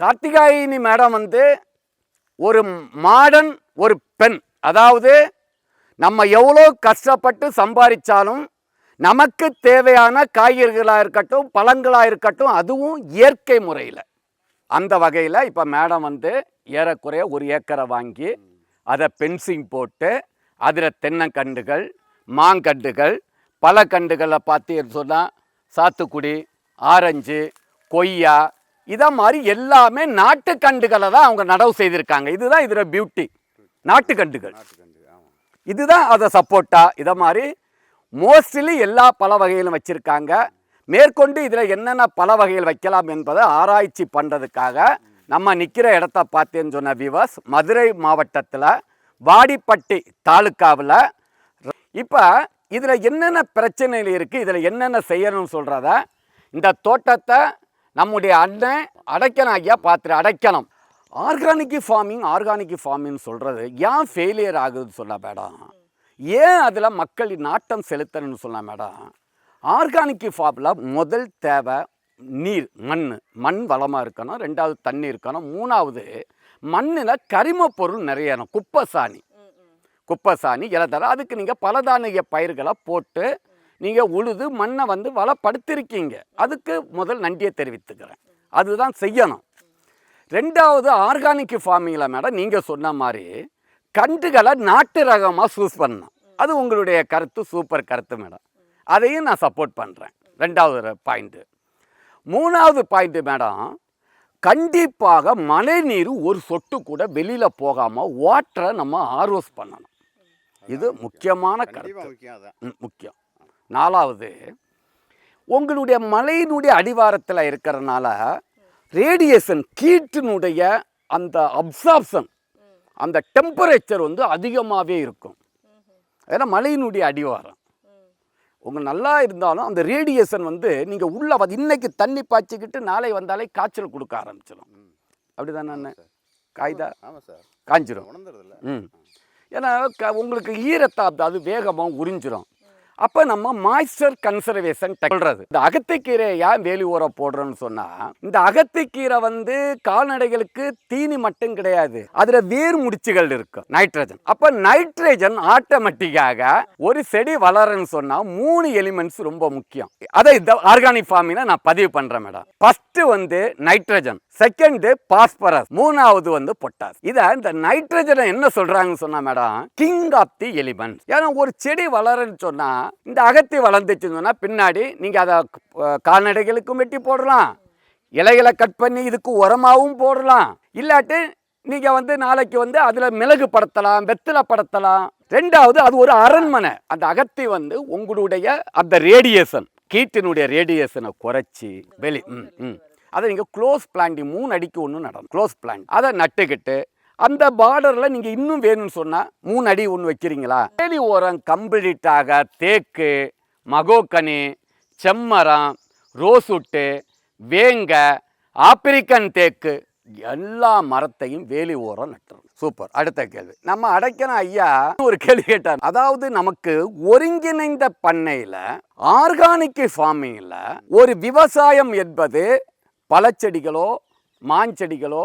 Karthikayini madam வந்து ஒரு modern ஒரு பெண். அதாவது நம்ம எவ்வளோ கஷ்டப்பட்டு சம்பாதிச்சாலும் நமக்கு தேவையான காய்கறிகளாக இருக்கட்டும் பழங்களாக இருக்கட்டும் அதுவும் இயற்கை முறையில். அந்த வகையில் இப்போ மேடம் வந்து ஏறக்குறைய ஒரு ஏக்கரை வாங்கி அதை பென்சிங் போட்டு அதில் தென்னங்கண்டுகள் மாங்கண்டுகள் பழக்கண்டுகளை பார்த்து சொன்னால் சாத்துக்குடி ஆரஞ்சு கொய்யா இதை மாதிரி எல்லாமே நாட்டுக்கண்டுகளை தான் அவங்க நடவு செய்திருக்காங்க. இதுதான் இதில் பியூட்டி நாட்டுக்கண்டுகள் இதுதான் அதை சப்போட்டா இதை மாதிரி மோஸ்ட்லி எல்லா பல வகையிலும் வச்சுருக்காங்க. மேற்கொண்டு இதில் என்னென்ன பல வகைகள் வைக்கலாம் என்பதை ஆராய்ச்சி பண்ணுறதுக்காக நம்ம நிற்கிற இடத்த பார்த்தேன்னு சொன்ன விவஸ் மதுரை மாவட்டத்தில் வாடிப்பட்டி தாலுக்காவில் இப்போ இதில் என்னென்ன பிரச்சனைகள் இருக்குது இதில் என்னென்ன செய்யணும்னு சொல்கிறத இந்த தோட்டத்தை நம்முடைய அண்ணன் அடைக்கணும் ஐயா பார்த்துரு அடைக்கணும். ஆர்கானிக் ஃபார்மிங் ஆர்கானிக் ஃபார்மிங் சொல்கிறது ஏன் ஃபெயிலியர் ஆகுதுன்னு சொல்ல மேடம்? ஏன் அதில் மக்கள் நாட்டம் செலுத்தணும்னு சொன்ன மேடம்? ஆர்கானிக் ஃபார்மில் முதல் தேவை நீர் மண். மண் வளமாக இருக்கணும் ரெண்டாவது தண்ணி இருக்கணும் மூணாவது மண்ணில் கரிமப் பொருள் நிறைய இருக்கணும். குப்பை சாணி குப்பை சாணி இலதரை அதுக்கு நீங்கள் பலதானிய பயிர்களை போட்டு நீங்கள் உழுது மண்ணை வந்து வளப்படுத்திருக்கீங்க. அதுக்கு முதல் நன்றியை தெரிவித்துக்கிறேன். அதுதான் செய்யணும். ரெண்டாவது ஆர்கானிக் ஃபார்மிங்கில் மேடம் நீங்கள் சொன்ன மாதிரி கண்டுகளை நாட்டு ரகமாக சூஸ் பண்ணணும். அது உங்களுடைய கருத்து சூப்பர் கருத்து மேடம். அதையும் நான் சப்போர்ட் பண்ணுறேன் ரெண்டாவது பாயிண்ட்டு மூணாவது பாயிண்ட்டு மேடம் கண்டிப்பாக மழை நீர் ஒரு சொட்டு கூட வெளியில் போகாமல் வாட்டரை நம்ம ஆர்வஸ் பண்ணணும். இது முக்கியமான கருத்து. முக்கியம். நாலாவது உங்களுடைய மலையினுடைய அடிவாரத்தில் இருக்கிறனால ரேடியேஷன் கீட்டினுடைய அந்த அப்சார்ப்ஷன் அந்த டெம்பரேச்சர் வந்து அதிகமாகவே இருக்கும். ஏன்னா மலையினுடைய அடிவாரம். உங்கள் நல்லா இருந்தாலும் அந்த ரேடியேஷன் வந்து நீங்கள் உள்ள வந்து இன்னைக்கு தண்ணி பாய்ச்சிக்கிட்டு நாளை வந்தாலே காய்ச்சல் கொடுக்க ஆரம்பிச்சிடும் அப்படி தானே காய்தா? காய்ஞ்சிரும் ம். ஏன்னா உங்களுக்கு ஈரத்தை அது- அது வேகமாக உறிஞ்சிரும். அப்போ நம்ம மாய்ஸ்டர் கன்சர்வேஷன் சொல்கிறது இந்த அகத்திக்கீரை ஏன் வேலி உரம் போடுறோன்னு சொன்னால் இந்த அகத்திக்கீரை வந்து கால்நடைகளுக்கு தீனி மட்டும் கிடையாது அதில் வேர் முடிச்சுகள் இருக்கும் நைட்ரஜன் அப்போ நைட்ரஜன் ஆட்டோமேட்டிக்காக ஒரு செடி வளரன்னு சொன்னால் மூணு எலிமெண்ட்ஸ் ரொம்ப முக்கியம். அதை இந்த ஆர்கானிக் ஃபார்மில் நான் பதிவு பண்ணுறேன் மேடம் ஃபஸ்ட்டு வந்து நைட்ரஜன் செகண்டு பாஸ்பரஸ் மூணாவது வந்து பொட்டாஸ் இதை இந்த நைட்ரஜனை என்ன சொல்றாங்கன்னு சொன்னா madam king of the element ஏன்னா ஒரு செடி வளருன்னு சொன்னா இந்த அகத்தி வளர்ந்துச்சுன்னு சொன்னா பின்னாடி நீங்க அதை கால்நடைகளுக்கும் வெட்டி போடலாம். இலைகளை கட் பண்ணி இதுக்கு உரமாகவும் போடலாம். இல்லாட்டி நீங்கள் வந்து நாளைக்கு வந்து அதில் மிளகு படுத்தலாம் வெத்தலை படுத்தலாம். ரெண்டாவது அது ஒரு அரண்மனை. அந்த அகத்தி வந்து உங்களுடைய அந்த ரேடியேஷன் கீட்டினுடைய ரேடியேஷனை குறைச்சி வெளி ம் ம். அதை நீங்கள் க்ளோஸ் பிளான்டிங் மூணு அடிக்கு ஒன்று நடணும் க்ளோஸ் பிளான்ட் அதை நட்டுக்கிட்டு அந்த பார்டரில் நீங்கள் இன்னும் வேணும்னு சொன்னால் மூணு அடி ஒன்று வைக்கிறீங்களா? வேலி ஓரம் கம்ப்ளீட்டாக தேக்கு மகோக்கனி செம்மரம் ரோசுட்டு வேங்க ஆப்பிரிக்கன் தேக்கு எல்லா மரத்தையும் வேலி ஓரம் நட்டுறோம். சூப்பர் அடுத்த கேள்வி. நம்ம அடைக்கணும் ஐயா ஒரு கேள்வி கேட்டார். அதாவது நமக்கு ஒருங்கிணைந்த பண்ணையில் ஆர்கானிக் ஃபார்மிங்கில் ஒரு விவசாயம் என்பது பழச்செடிகளோ மாஞ்செடிகளோ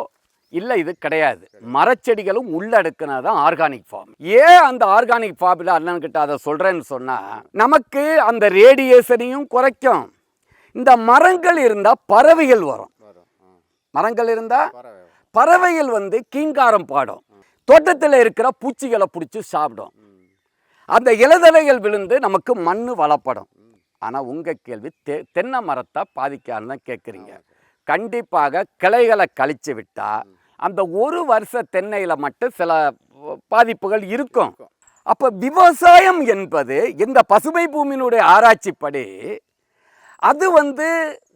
இல்லை இது கிடையாது. மரச்செடிகளும் உள்ளடக்குனது தான் ஆர்கானிக் ஃபார்ம் ஏன் அந்த ஆர்கானிக் ஃபார்மில் அண்ணன்கிட்ட அதை சொல்கிறேன்னு சொன்னால் நமக்கு அந்த ரேடியேஷனையும் குறைக்கும். இந்த மரங்கள் இருந்தால் பறவைகள் வரும். மரங்கள் இருந்தால் பறவைகள் வந்து கீங்காரம் பாடும். தோட்டத்தில் இருக்கிற பூச்சிகளை பிடிச்சி சாப்பிடும். அந்த இலதலைகள் விழுந்து நமக்கு மண் வளப்படும். ஆனால் உங்கள் கேள்வி தெ தென்னை மரத்தை பாதிக்கான்னு தான் கேட்குறீங்க கண்டிப்பாக கிளைகளை கழிச்சு விட்டால் அந்த ஒரு வருஷ தென்னையில் மட்டும் சில பாதிப்புகள் இருக்கும். அப்போ விவசாயம் என்பது இந்த பசுமை பூமியினுடைய ஆராய்ச்சிப்படி அது வந்து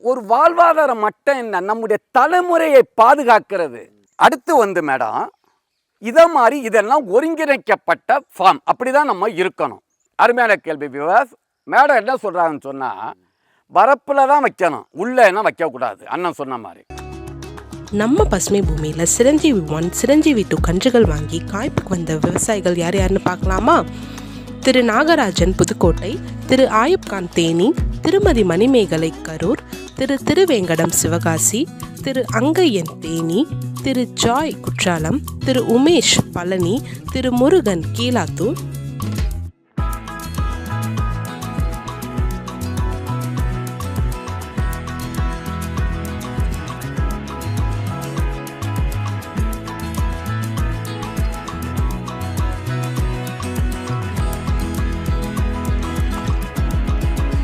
ஒரு வாழ்வாதாரம் மட்டும் என்ன? நம்முடைய தலைமுறையை பாதுகாக்கிறது. அடுத்து வந்து மேடம் இதை மாதிரி இதெல்லாம் ஒருங்கிணைக்கப்பட்ட ஃபார்ம் அப்படி தான் நம்ம இருக்கணும். அருமையான கேள்வி விவாஸ் மேடம் என்ன சொல்கிறாங்கன்னு சொன்னால் வரப்பில் தான் வைக்கணும். உள்ளேன்னா வைக்கக்கூடாது? அண்ணன் சொன்ன மாதிரி. நம்ம பசுமை பூமியில் சிரஞ்சீவி ஒன் சிரஞ்சீவி டூ கன்றுகள் வாங்கி காய்ப்புக்கு வந்த விவசாயிகள் யார் யாருன்னு பார்க்கலாமா? திரு நாகராஜன் புதுக்கோட்டை திரு ஆயுப்கான் தேனி திருமதி மணிமேகலை கரூர் திரு திருவேங்கடம் சிவகாசி திரு திரு அங்கையன் தேனி திரு ஜாய் குற்றாலம் திரு உமேஷ் பழனி திரு முருகன் கீழாத்தூர்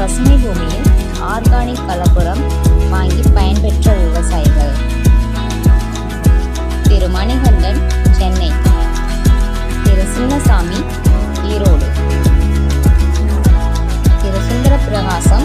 பசுமை பூமியில் ஆர்கானிக் கலப்புரம் வாங்கி பயன்பெற்ற விவசாயிகள். திரு. மணிகண்டன் சென்னை. திரு. சின்னசாமி ஈரோடு. திரு. சுந்தர பிரகாசம்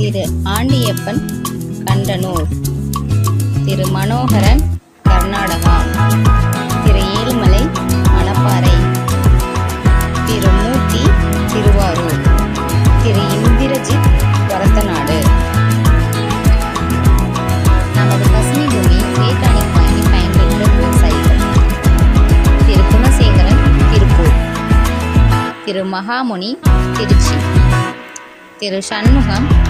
திரு ஆண்டியப்பன் கண்டனூர். திரு மனோகரன் கர்நாடகா. திரு ஏழுமலை மணப்பாறை. திரு மூர்த்தி திருவாரூர். திரு இந்திரஜித் வரத்தநாடு நமது பசுமை பூமி வேட்டாணிக் வாங்கி பயன்பெற்ற விவசாயிகள் திரு குணசேகரன் திருப்பூர். திரு மகாமுனி திருச்சி. திரு சண்முகம்